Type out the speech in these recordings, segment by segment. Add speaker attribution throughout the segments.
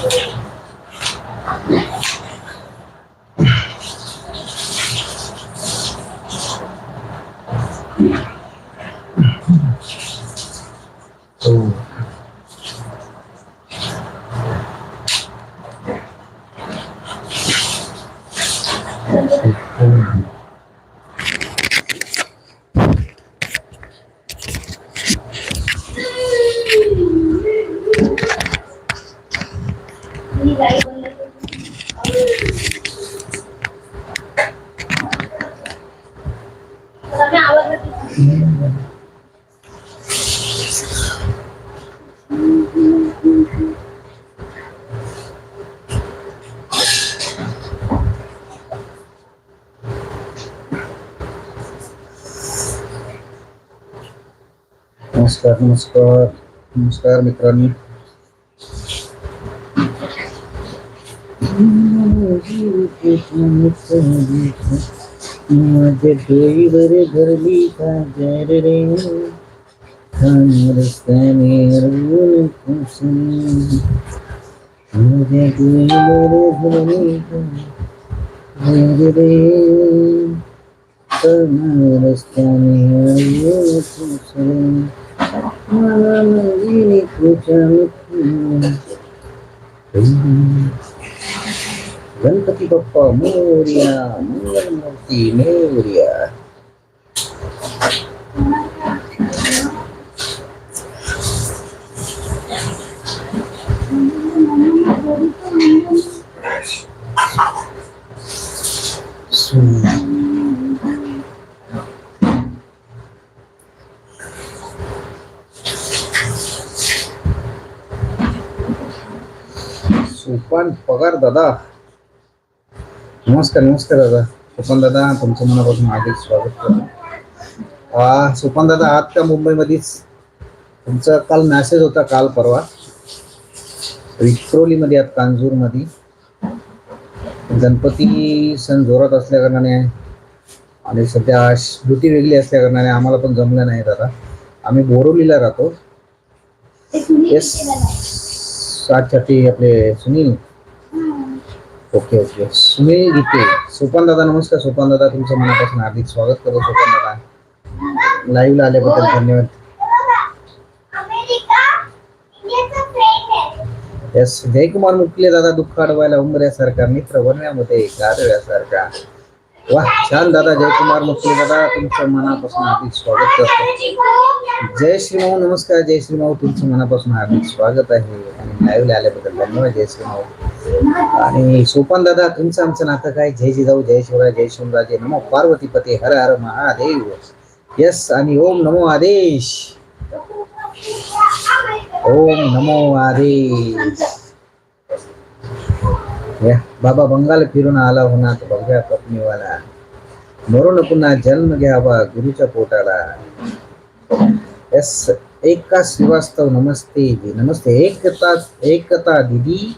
Speaker 1: Thank you. नमस्कार नमस्कार नमस्कार मित्रांनी. माझे डोईवर धरली का जर रे? रस्त्याने अडवून खुशी माझ्या डोईवर धरली का जर रे? रस्त्याने अडवून खुशी मला नवीन तुझ्या गणपती बाप्पा मोर्या मंगलमूर्ती मोर्या पगार दादा. नमस्कार नमस्कार दादा. सोपान दादा तुमचं मनापासून हार्दिक स्वागत करतो. हा सोपान दादा आहात का मुंबईमध्येच तुमचा काल मॅसेज होता काल परवा. विक्रोलीमध्ये आहात कांजूरमध्ये. गणपती सण जोरात असल्या कारणाने आणि सध्या ड्युटी वेगळी असल्या कारणाने आम्हाला पण जमलं नाही दादा. आम्ही बोरोलीला राहतो. येस अच्छा ते आपले सुनील. Okay okay. सुनील गीते सोपान दादा नमस्कार. सोपान दादा तुमचं मनापासून हार्दिक स्वागत करतो सोपान दादा. लाईव्हला आल्याबद्दल धन्यवाद. येस जयकुमार मुकले दादा दुःख अडवायला उंबऱ्यासारखा मित्र बनव्यामध्ये गारव्यासारखा. वा छान दादा जयकुमार मुकले दादा तुमचं मनापासून हार्दिक स्वागत करतो. जय श्रीमाऊ नमस्कार जय श्रीमाऊ तुमचं मनापासून हार्दिक स्वागत आहे. आणि लाईव्हला आल्याबद्दल धन्यवाद जय श्रीमाऊ आणि सोपान दादा तुमचं आमचं नातं काय? जय जिजाऊ जय शिवराय जय शिवराजे नमो पार्वतीपती हर हर महादेव. यस आणि ओम नमो आदेश. ओम नमो आदेश. या बाबा बंगाल फिरून आला होणार बघ्या पत्नीवाला. मरून पुन्हा जन्म घ्यावा गुरुच्या पोटाला. यस. एकता श्रीवास्तव नमस्ते जी नमस्ते एकता एकता दीदी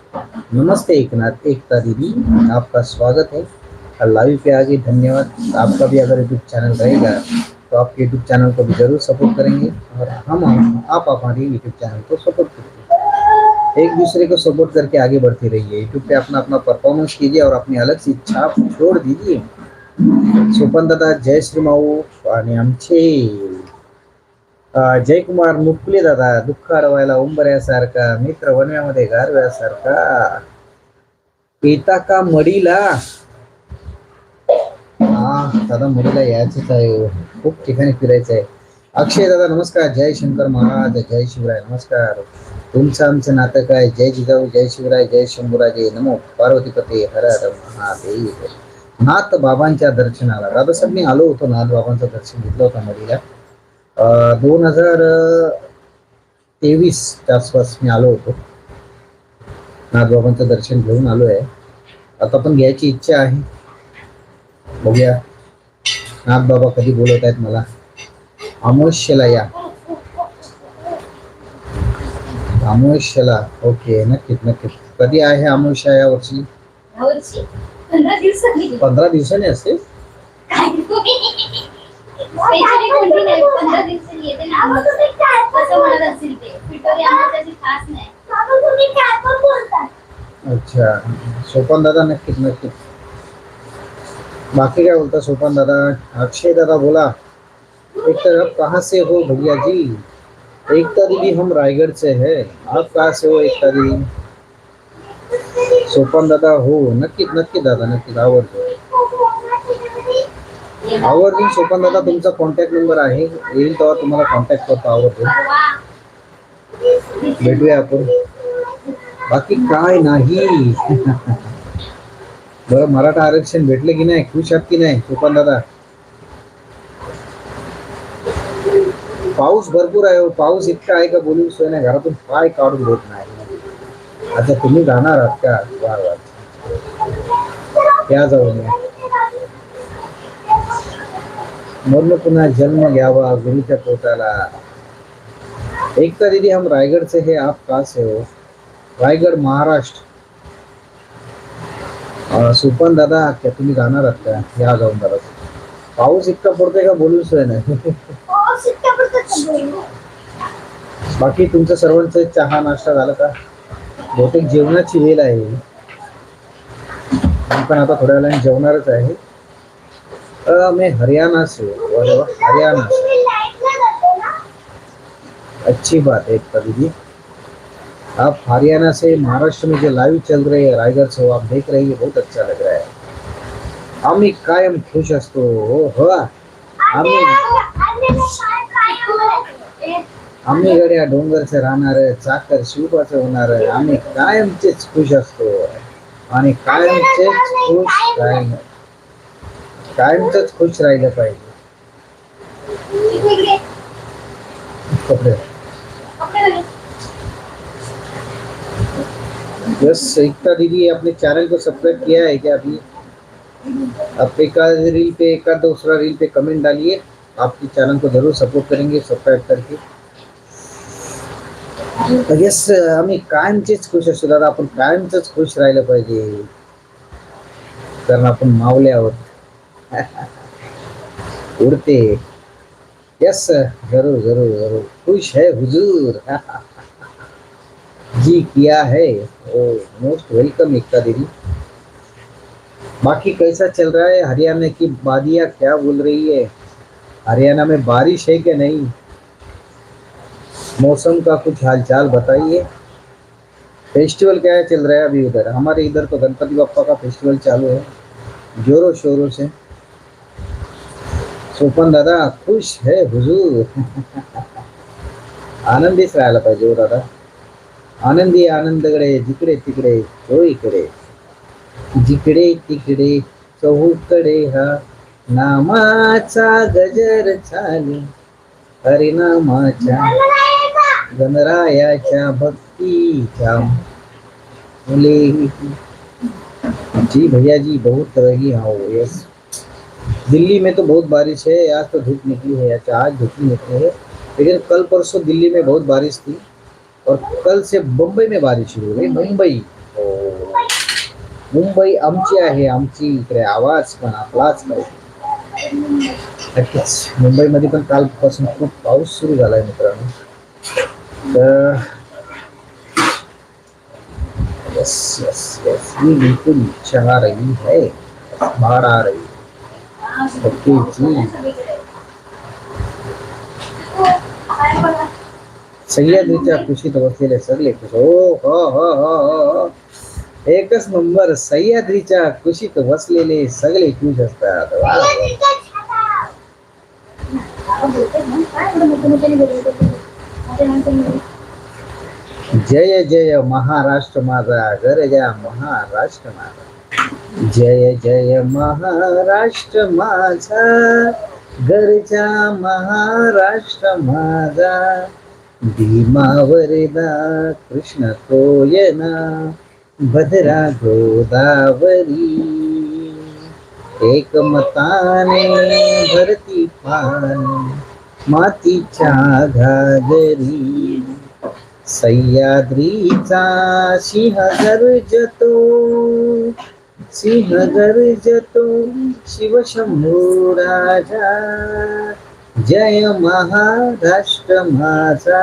Speaker 1: नमस्ते एकनाथ एकता दीदी आपका स्वागत है। लाइव पे आगे धन्यवाद। आपका भी अगर यूट्यूब चैनल रहेगा तो आपके यूट्यूब चैनल को भी ज़रूर सपोर्ट करेंगे। और हम आप हमारे यूट्यूब चैनल को सपोर्ट करेंगे। एक दूसरे को सपोर्ट करके आगे बढ़ते रहिए। यूट्यूब पे अपना अपना परफॉर्मेंस कीजिए और अपनी अलग सी छाप छोड़ दीजिए। सोपन दादा जय श्री माऊ। आणि आमचे जयकुमार मुकले दादा दुःख अडवायला उंबऱ्यासारखा मित्र वनव्यामध्ये गारव्यासारखा. येता का मडीला. हा दादा मडीला यायचंच आहे. खूप ठिकाणी फिरायचं आहे. अक्षय दादा नमस्कार. जय शंकर महाराज जय शिवराय. नमस्कार. तुमचं आमचं नातं काय? जय जिजाऊ जय शिवराय जय शंभूराजे. नमो पार्वतीपती हर हर महादेव. नाथ बाबांच्या दर्शनाला. दादासाहेब मी आलो होतो. नाथ बाबांचं दर्शन घेतलं होतं मडीला. दोन हजार तेवीसच्या आसपास मी आलो होतो. नाथबाबांचं दर्शन घेऊन आलो आहे आता पण घ्यायची इच्छा आहे. बघूया. नाथबाबा कधी बोलत आहेत मला. अमोशला या. अमोशला ओके नक्कीच नक्कीच. कधी आहे अमोशा या वर्षी?
Speaker 2: यावर्षी पंधरा दिवसांनी.
Speaker 1: पंधरा दिवसांनी असते
Speaker 2: स्पेशली कोणती नाही पंधरा दिवसांनी येते ना. कसं म्हणत असतील ते. पिठोरी आमच्यासाठी खास नाही.
Speaker 1: अच्छा. सोपान दादा नक्कीच नक्कीच. बाकी काय बोलता सोपान दादा? अक्षय दादा बोला. एक तर आप कहाँ से हो भैया जी? एकता दीदी हम रायगढ़ से है। आप कहाँ से हो एकता दीदी? सोपान दादा हो। नक्कीच नक्की दादा नक्कीच आवर्जून. आवर्जून सोपान दादा तुमचा कॉन्टॅक्ट नंबर आहे. येईल तेव्हा तुम्हाला कॉन्टॅक्ट करतो आवर्जून. भेटूया आपण. बाकी काय नाही. बरं मराठा आरक्षण भेटले की नाही? खुश आहात की नाही सोपान दादा? पाऊस भरपूर आहे हो. पाऊस इतका आहे का बोलू सोय नाही. घरातून पाय काढून घेत नाही. आता तुम्ही जाणार आहात का? वा वा. या जाऊन म्हणून पुन्हा जन्म घ्यावा गुरुच्या पोटाला. एकता दीदी हम रायगढ़ से है आप कहाँ से हो? रायगढ़ महाराष्ट्र. सुपन दादा क्या तुम्ही जाणार आहात का या जाऊन दादा पाऊस इतका पडतोय का बोलू सोय नाही? बाकी तुमचं सर्वांचं चहा नाश्ता झाला का? बहुतेक जेवणाची वेळ आहे. पण आता थोड्या वेळाने जेवणारच आहे. मैं हरियाणा से हूँ। हरियाणा से। अच्छी बात है एकता दीदी आप हरियाणा से महाराष्ट्र में जो लाइव चल रही है रायगढ़ से वो आप देख रहे हैं बहुत अच्छा लग रहा है। आम्ही कायम खुश असतो हो। आम्ही आम्ही गड्या डोंगरचे राहणार चाकर शिवबाचं होणार आम्ही कायमचेच खुश असतो हो। आणि कायमचेच खुश राहिलं कायमच खुश राहिलं पाहिजे कपडे। यस एकता दीदी आपने चैनल को सब्सक्राइब किया है क्या अभी? आप एक रील पे, एक दूसरा रील पे कमेंट डालिए। आपके चैनल को ज़रूर सपोर्ट करेंगे सब्सक्राइब करके। यस आम्ही कायमचेच खुश असतो दादा आपण कायमच खुश राहिलं पाहिजे कारण आपण मावले आहोत उडते यस ज़रूर ज़रूर ज़रूर। खुश है हुजूर। जी, किया है। ओ, मोस्ट वेलकम एकता दीदी। बाकी कैसा चल रहा है? हरियाणा की वादियाँ क्या बोल रही है? हरियाणा में बारिश है क्या नहीं? मौसम का कुछ हालचाल बताइए। फेस्टिवल क्या चल रहा है अभी उधर? हमारे इधर तो गणपति बप्पा का फेस्टिवल चालू है। जोरों शोरों से। सोपन दादा खुश है हुजूर. आनंदीच राहायला पाहिजे हो दादा. आनंदी आनंदकडे जिकडे तिकडे तो इकडे जिकडे तिकडे चहूकडे हा नामाचा गजर झाली. हरिनामाच्या गणरायाच्या भक्तीच्या मुले. जी भैया जी बहुत रही हाँ यस. दिल्ली में तो बहुत बारिश है, आज तो धूप निकली है अच्छा आज धूप नहीं निकली है, लेकिन कल परसों दिल्ली में बहुत बारिश थी और कल से मुंबई में बारिश शुरू हो गई, मुंबई। मुंबई आमची आहे, आमची इकडे आवाज़ पण, आपलाच पाहिजे नक्कीच, मुंबईमध्ये पण कालपासून खूप पाऊस सुरू झालाय मित्रांनो. तर यस यस यस बिल्कुल चढ़ा रही है बाढ़ आ रही सह्याद्रीच्या कुशीत बसलेले सगळे खुश. हो हो, हो हो हो हो एकच नंबर सह्याद्रीच्या कुशीत बसलेले सगळे खुश असतात. जय जय महाराष्ट्र माझा गरजा महाराष्ट्र माझा. जय जय महाराष्ट्र माझा गरजा महाराष्ट्र माझा. भीमावरदा कृष्ण कोयना भद्रा गोदावरी. एकमताने भरती पान मातीच्या घागरी. सह्याद्रीचा सिंह गरजतो सिंह गर्जतो शिवशंभू राजा जय महाराष्ट्र माझा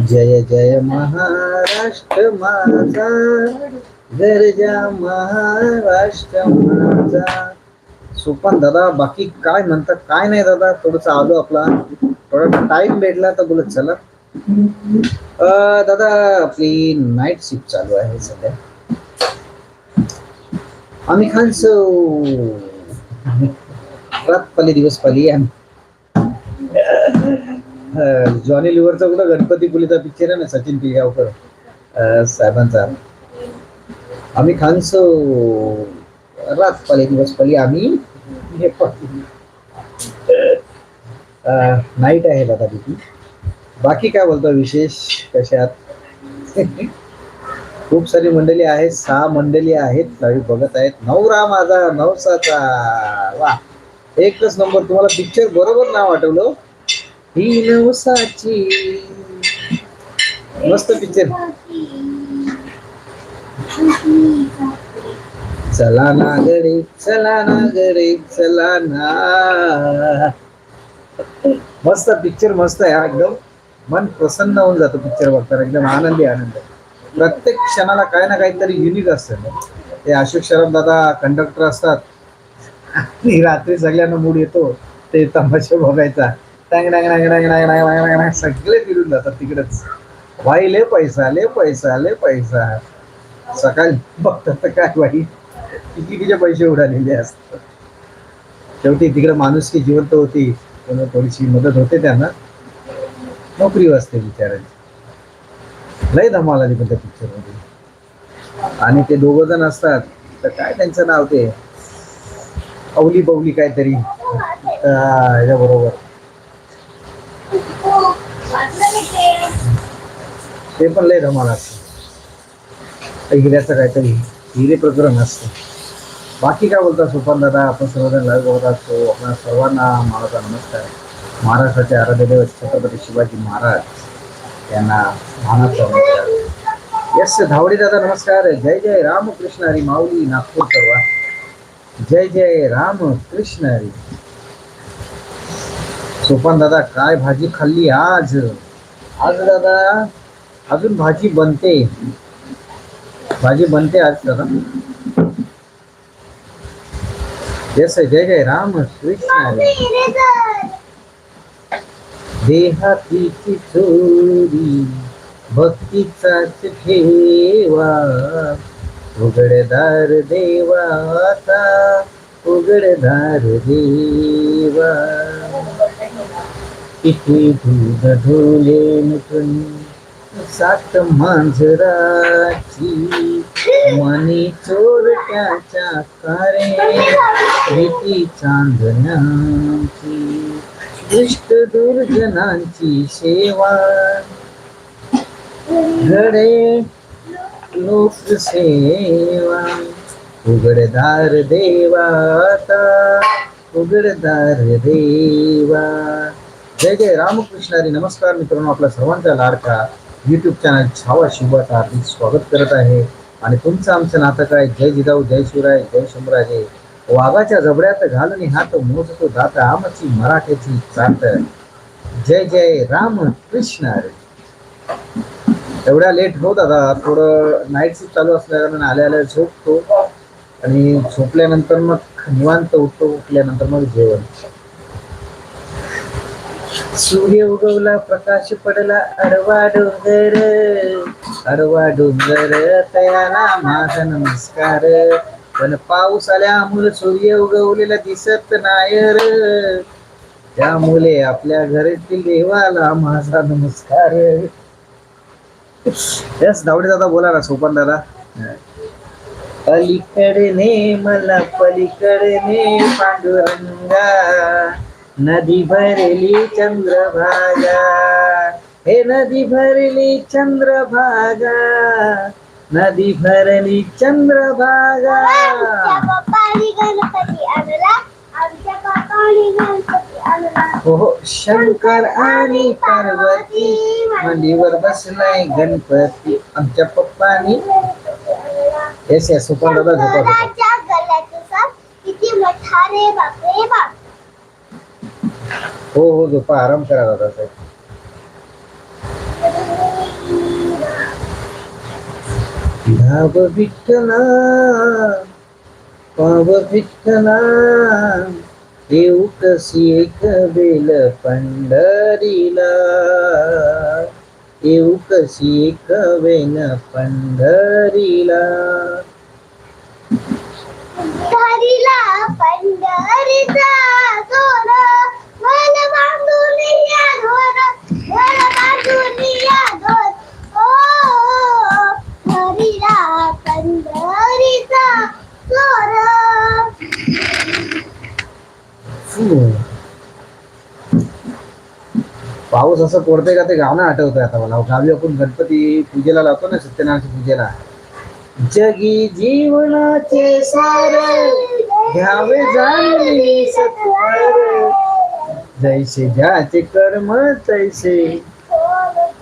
Speaker 1: जय जय महाराष्ट्र माझा गरजा महाराष्ट्र माझा सुपन दादा बाकी काय म्हणतात काय नाही दादा थोडस आलो आपला. थोडा टाइम भेटला तर बोलत चला. अं, दादा आपली नाईट शिफ्ट चालू आहे सध्या. आम्ही खानसो रात पाली दिवस पाली आम्ही. जॉनी लिव्हरचा कुठं गणपती पुलीचा पिक्चर आहे ना सचिन पिळगावकर साहेबांचा. आम्ही खानस रात पाली दिवस पाली आम्ही. हे नाईट आहे दादा तिथे बाकी काय बोलतो विशेष कशात? खूप सारी मंडळी आहेत सहा मंडळी आहेत. लाईव्ह बघत आहेत. नवरा माझा नवसाचा. वा. एकच नंबर. तुम्हाला पिक्चर बरोबर नाव आठवलं. ही नवसाची. मस्त पिक्चर चला ना गडे चला ना गडे चला ना. मस्त पिक्चर मस्त आहे एकदम. मन प्रसन्न होऊन जातं पिक्चर बघताना. एकदम आनंदी आनंद. प्रत्येक क्षणाला काही ना काहीतरी युनिक असतं. ते अशोक शरद दादा कंडक्टर असतात. आणि रात्री सगळ्यांना मूड येतो. ते तमाशे बघायचा. टांग डांग डांग डांग सगळे फिरून जातात तिकडेच. वाई ले पैसा ले पैसा ले पैसा. सकाळी बघतात तर काय किती तिचे पैसे उडालेले असतात. शेवटी तिकडे माणूस की जिवंत होती. थोडीशी मदत होते त्यांना. नोकरी वाचते बिचारायची लय धमाल आली पण त्या पिक्चरमध्ये. आणि ते दोघं जण असतात तर काय त्यांचं नाव ते? अवली बवली काहीतरी. याच्या बरोबर ते पण लय धमाल असतं. हिऱ्याचं काहीतरी हिरे प्रकरण असतं. बाकी काय बोलता सुपान दादा आपण सर्वजण लाईव्ह बघत असतो. आपल्या सर्वांना माझा नमस्कार. महाराष्ट्राचे आराध्य देव छत्रपती शिवाजी महाराज. यांना मानाचा नमस्कार यस धावडे दादा नमस्कार. जय जय रामकृष्ण हरी माऊली नागपूर सर्वा जय जय राम कृष्ण हरी. सोपान दादा काय भाजी खाल्ली आज? आज दादा अजून भाजी बनते. भाजी बनते आज दादा. येस जय जय राम कृष्ण हरी देहातीची चोरी भक्तीचाच ठेवा. उघडदार देवाता उघडदार देवा. किती दूध ढोले नटून सात मांजराची मनी चोरट्याच्या कारे भीती चांदण्याची इष्ट दुर्जनांची सेवा. घडे लोकसेवा. उघडदार देवा उघडदार देवा. जय जय रामकृष्ण हरी नमस्कार मित्रांनो आपल्या सर्वांचा लाडका युट्यूब चॅनल छावा शिवात हार्दिक स्वागत करत आहे. आणि तुमचं आमचं नातं काय? जय जिजाऊ जय शिवराय जय शंभराजे. वाघाच्या जबड्यात घालून हात मोजतो दात आमची मराठ्याची चाट जय जय राम कृष्ण हरी. एवढ्या लेट हो दादा थोडं नाईट शिफ्ट चालू असल्या कारण आल्या आल्या झोपतो. आणि झोपल्यानंतर मग निवांत उठतो उठल्यानंतर मग जेवण. सूर्य उगवला प्रकाश पडला अडवा डोंगर. अडवा डोंगर तयाला माझा नमस्कार. पण पाऊस आल्यामुळे सूर्य उगवलेला दिसत नायर त्यामुळे आपल्या घरातील देवाला माझा नमस्कार. यस धावडे दादा बोला ना सोपान दादा. अलीकडे मला पलीकडे पांडुरंगा. नदी भरली चंद्रभागा. हे नदी भरली चंद्रभागा. नदी भरणी चंद्रभागा। हो शंकर आणि पार्वती मांडीवर बसलाय गणपती आमच्या पप्पानी. येस येस सुपर
Speaker 2: डबल
Speaker 1: हो हो झोपा आराम करा दादा साहेब धाव विठ्ठला पाव विठ्ठला देऊ कशी एक बेल पंढरीला. येऊ कशी एक वेन पंढरीला.
Speaker 2: घरीला पंढरीचा मन बांधून या दोर मन बांधून
Speaker 1: पाऊस असं पडतंय का ते गाणं आठवतंय आता मला. गावी आपण गणपती पूजेला लावतो ना सत्यनारायण पूजेला. जगी जीवनाचे सार घ्यावे जाणले जैसे ज्याचे कर्म तैसे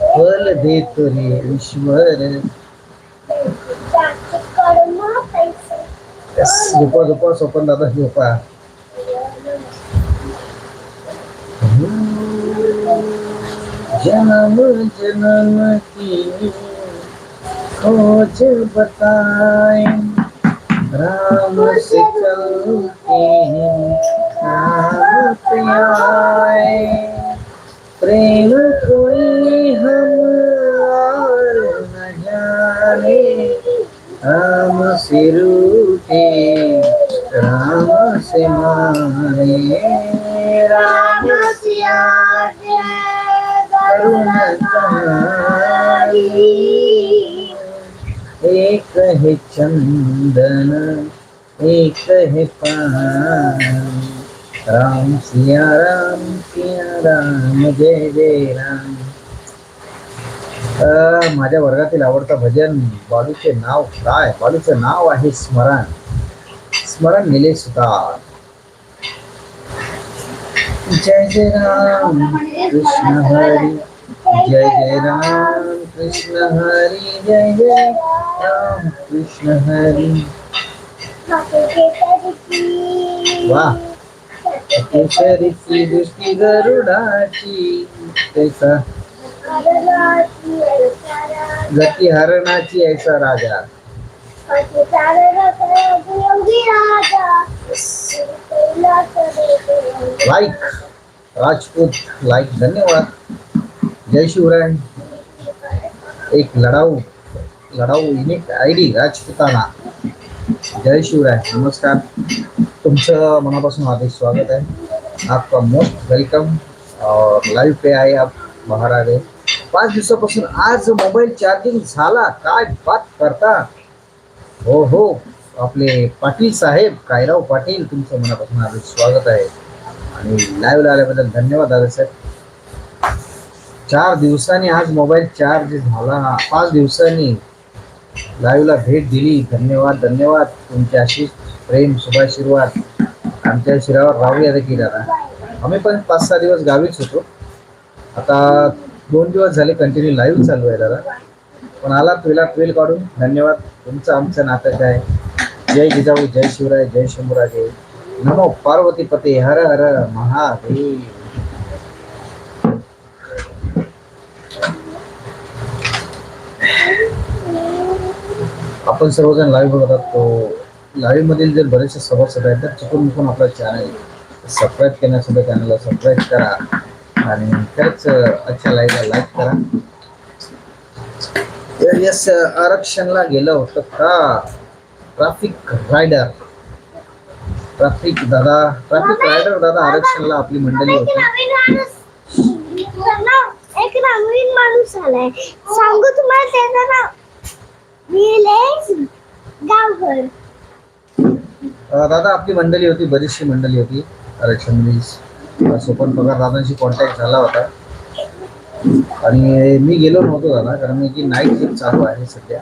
Speaker 1: फल देतो रे ईश्वर. झोपा झोपा स्वपन दादा झोपा. जन्म जन्म की खोज बताए राम से चलते हैं राम पे आए प्रेम कोई हम और न जाने राम से रूठे राम से मारे। राम एक है चंदन एक है पान। राम सिया राम सिया राम जय जय राम। माझ्या वर्गातील आवडता भजन बालूचे नाव काय? बालूचं नाव आहे स्मरण. स्मरण निलेश सुतार जय जय राम कृष्ण हरी। जय जय राम कृष्ण हरी जय जय राम कृष्ण हरी। वाह. केशरीची दृष्टी गरुडाची त्याचा गती हरणाची ऐसा राजा। लाईक राजपूत लाईक धन्यवाद। जय शिवराय. एक लढाऊ लढाऊ युनिक आय डी राजपुताना. जय शिवराय. नमस्कार. तुमचं मनापासून हार्दिक स्वागत है आपका मोस्ट वेलकम और लाईव्ह पे आहे आप बाहेर आले पाच दिवसापासून आज मोबाईल चार्जिंग झाला. काय बात करता. हो हो. आपले पाटील साहेब कायराव पाटील तुमचं मनापासून हार्दिक स्वागत आहे. आणि लाईव्हला आल्याबद्दल धन्यवाद दादासाहेब चार दिवसांनी आज मोबाईल चार्ज झाला. पाच दिवसांनी लाईव्हला भेट दिली. धन्यवाद धन्यवाद. तुमचे आशिष प्रेम शुभाशीर्वाद. आमच्या शिरावर राहूया देखील दादा आम्ही पण पाच सहा दिवस गावीच होतो. आता दोन दिवस झाले कंटिन्यू लाईव्ह चालू आहे दादा. पण आला तुला ट्वेल काढून. धन्यवाद. तुमचं आमचं नाटक आहे जय जिजाऊ जय शिवराय जय शंभूराजे. नमो पार्वती पते हर हर महादेव. आपण सर्वजण लाईव्ह बघतात तो लाईव्ह मधील जर बरेचसे सभासद आहेत तर चुकून चुकून आपलं चॅनल सबस्क्राईब केल्यासुद्धा चॅनलला सबस्क्राईब करा आणि खरंच अच्छा लाईव्हला लाईक करा. यस आरक्षणला गेलं होतं का? ट्रॅफिक रायडर ट्रॅफिक दादा ट्रॅफिक रायडर दादा आरक्षणला आपली मंडळी होती.
Speaker 2: एक नवीन माणूस आलाय. सांगू तुम्हाला त्याचं नाव? निलेश गावकर
Speaker 1: अं, दादा आपली मंडळी होती बरीचशी मंडळी होती आरक्षण सोपन पगार दादांशी कॉन्टॅक्ट झाला होता. आणि मी गेलो नव्हतो दादा कारण मी नाईट शिफ्ट चालू आहे सध्या.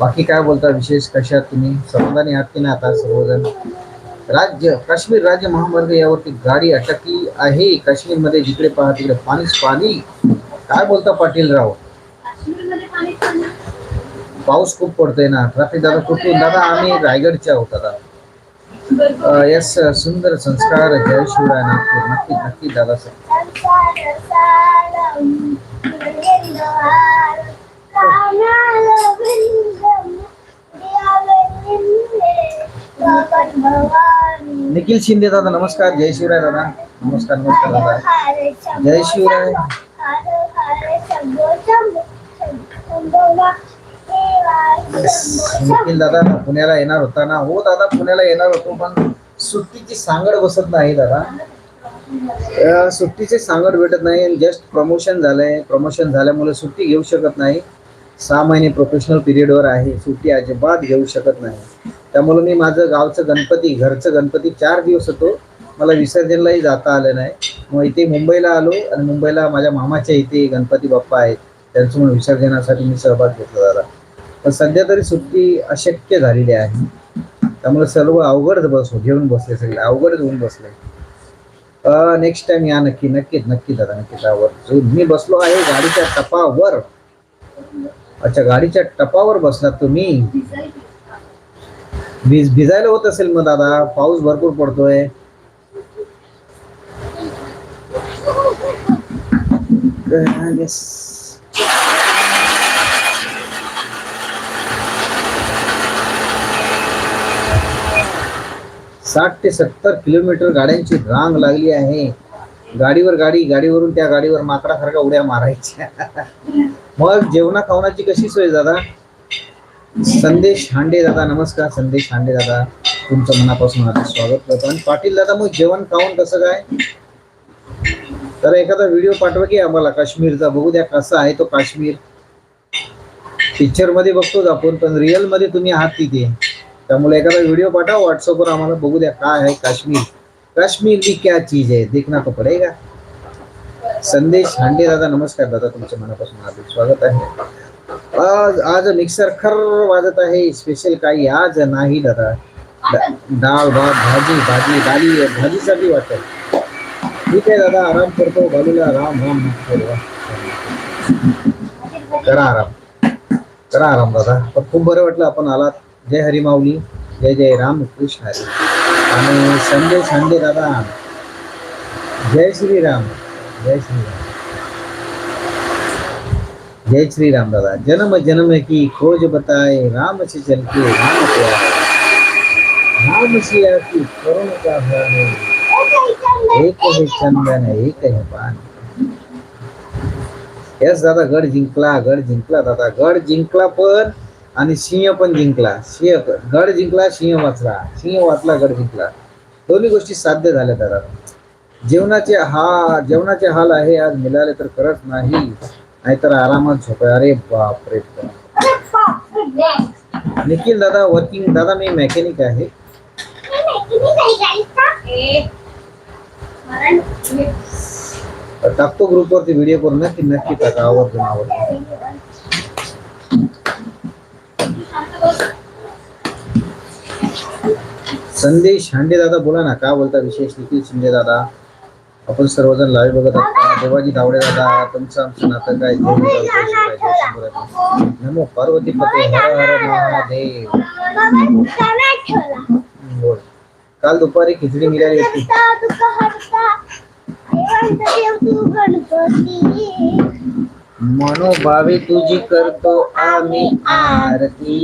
Speaker 1: बाकी काय बोलता विशेष कशा आहात तुम्ही? समाधानी आहात की नाही आता सर्वजण? राज्य काश्मीर राज्य महामार्ग यावरती गाडी अटकली आहे. काश्मीरमध्ये जिकडे पहा तिकडे पाणीच पाणी. काय बोलता पाटील राव पाउस खूब पड़ते ना. ट्रॅफिक दादा कुठून? दादा, आम्ही रायगडच्या आहोत दादा यस सुंदर संस्कार जय शिवराय नागपुर. नक्की नक्की दादा सर. निखिल शिंदे दादा, नमस्कार. जय शिवराय दादा. नमस्कार नमस्कार दादा. जय शिवराय. निखिल दादा पुण्याला येणार होता ना. हो दादा पुण्याला येणार होतो पण सुट्टीची सांगड बसत नाही दादा. सुट्टीची सांगड भेटत नाही जस्ट प्रमोशन झालंय. प्रमोशन झाल्यामुळे सुट्टी घेऊ शकत नाही. सहा महिने प्रोफेशनल पिरियडवर आहे. सुट्टी अजिबात घेऊ शकत नाही. त्यामुळे मी माझं गावचं गणपती घरचं गणपती चार दिवस होतो. मला विसर्जनलाही जाता आलं नाही. मग इथे मुंबईला आलो आणि मुंबईला माझ्या मामाच्या इथे गणपती बाप्पा आहेत. त्यांच्यामुळे विसर्जनासाठी मी सहभाग घेतला दादा. पण सध्या तरी सुट्टी अशक्य झालेली आहे. त्यामुळे सर्व अवघड बस घेऊन बसले सगळे अवघड होऊन बसले. नेक्स्ट टाइम या नक्की नक्कीच नक्की दादा नक्की त्यावर मी बसलो आहे गाडीच्या टपावर. अच्छा गाडीच्या टपावर बसलात तुम्ही? भिज भिजायला होत असेल मग दादा पाऊस भरपूर पडतोय. Yes. साठ ते सत्तर किलोमीटर गाड्यांची रांग लागली आहे. गाडीवर गाडी गाडीवरून त्या गाडीवर माकडासारखा उड्या मारायच्या. मग जेवणा खावणाची कशी सोय दादा? संदेश हांडे दादा नमस्कार संदेश हांडे दादा. तुमचं मनापासून आता स्वागत करतो. आणि पाटील दादा मग जेवण खाऊन कसं काय? तर एखादा व्हिडिओ पाठवा की आम्हाला काश्मीरचा. बघू द्या कसा आहे तो काश्मीर. पिक्चरमध्ये बघतोच आपण पण रिअलमध्ये तुम्ही आहात तिथे. त्यामुळे एखादा व्हिडिओ पाठवा व्हॉट्सअपवर आम्हाला बघू द्या काय आहे काश्मीर. काश्मीर की क्या चीज आहे? देखना तो पडेगा. संदेश हांडे दादा नमस्कार दादा तुमच्या मनापासून हार्दिक स्वागत आहे. आज आज मिक्सर खर वाजत आहे. स्पेशल काही आज नाही दादा. डाळ भात भाजी भाजी डाली भाजीसाठी वाटत ठीक आहे दादा आराम करतो. बाजूला राम राम करा आराम. करा आराम दादा. पण खूप बरं वाटलं आपण आलात. जय हरिमाऊली जय जय राम कृष्ण हरी. आणि संजय संजय दादा जय श्रीराम जय श्रीराम जय श्री राम दादा जन्म जन्म की खोज बताए राम से चल के राम पे राम सिया की करुण का भरण एक है चंदन एक है पान यस दादा गड जिंकला गड जिंकला दादा गड जिंकला पण आणि सिंह पण जिंकला. सिंह गड जिंकला सिंह वाचला. सिंह वाचला गड जिंकला. दोन्ही गोष्टी साध्य झाल्या दादा. जेवणाचे हा जेवणाचे हाल आहे आज मिळाले तर करत नाही. नाहीतर आरामात झोप अरे बापरे. निखिल दादा वर्किंग दादा मी मेकॅनिक आहे. टाकतो ग्रुपवरती व्हिडिओ करून नक्की नक्की टाका. आवर्जून आवर्जून. संदेश हांडे दादा बोला ना काय बोलता विशेष? निखिल शिंदे दादा. आपण सर्वजण लाईव्ह बघत आहोत. देवाजी धावडे दादा तुमचं आमचं नातं काय? नमो पार्वती पते हर हर महादेव. काल दुपारी खिचडी मिळाली होती. मनोभावे तुझी करतो आम्ही आरती.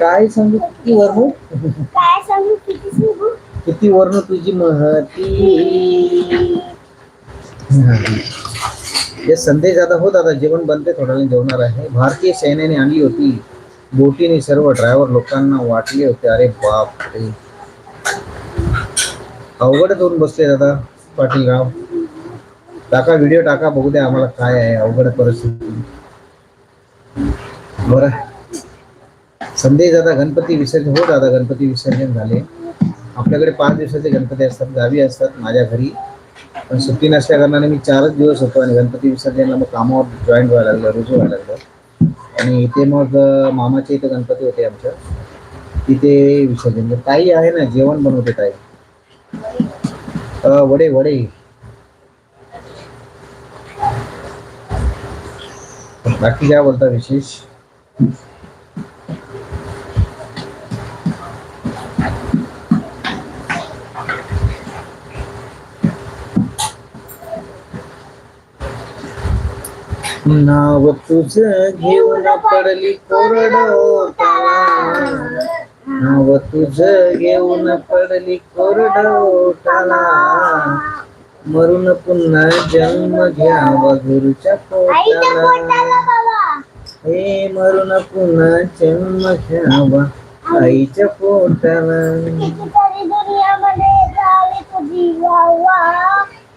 Speaker 1: काय सांगू? किती वर्ण
Speaker 2: काय सांगू? किती सांगू?
Speaker 1: किती वर्ण तुझी महती? संदेश दादा हो दादा जेवण बनते थोड्या वेळाने जेवणार आहे. भारतीय सैन्याने आणली होती. बोटीने सर्व ड्रायव्हर लोकांना वाटले होते. अरे बाप रे अवघडच होऊन बसले दादा पाटील राव टाका व्हिडिओ टाका बघू द्या आम्हाला काय आहे अवघड परिस्थिती. बरं. संदेश दादा गणपती विसर्जन हो दादा गणपती विसर्जन झाले. आपल्याकडे पाच दिवसाचे गणपती असतात गावी असतात माझ्या घरी. पण सुट्टी नसल्या कारणाने मी चारच दिवस होतो आणि गणपती विसर्जनला मग कामावर जॉईन व्हायला लागलं रुजू व्हायला लागलं. आणि इथे मग मामाचे इथे गणपती होते आमच्या. तिथे विसर्जन. ताई आहे ना जेवण बनवते ताई. वडे वडे. बाकी काय बोलता विशेष? नाव तुझं घेऊन पडली कोरडो नाव तुझ घेऊन पडली कोरडोटाला मरून पुन्हा जन्म घ्यावा गुरुच्या
Speaker 2: पोटाला.
Speaker 1: हे मरून पुन्हा जन्म घ्यावा आईच्या पोटाला.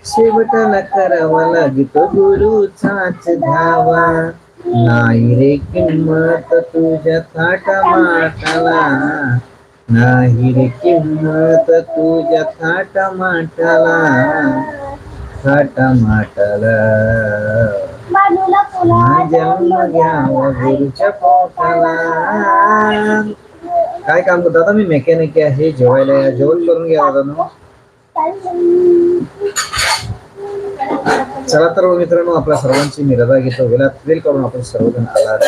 Speaker 1: शेवटाला करावा लागतो गुरुचाच धावा. नाही रे किंमत तुझ्या थाटा माटाला नाही रे किंमत तुझ्या थाटा माटाला थाटा माटाला जन्म घ्यावा गुरुच्या पोटाला. काय काम करतो आता मी? मेकॅनिक आहे जेवायला जेवण करून घ्या दादा ना चला तर मित्रांनो आपल्या सर्वांची मी रजा घेतो. वेळात वेळ करून आपण सर्वजण आलात.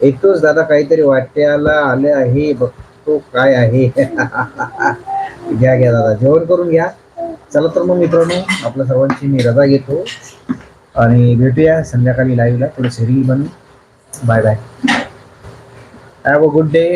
Speaker 1: येतोच दादा काहीतरी वाट्याला आले आहे. बघतो काय आहे. घ्या घ्या दादा. जेवण करून घ्या. चला तर मग मित्रांनो आपल्या सर्वांची मी रजा घेतो. आणि भेटूया संध्याकाळी लाईव्हला थोडं शेअरिंग बनू. Bye bye have a good day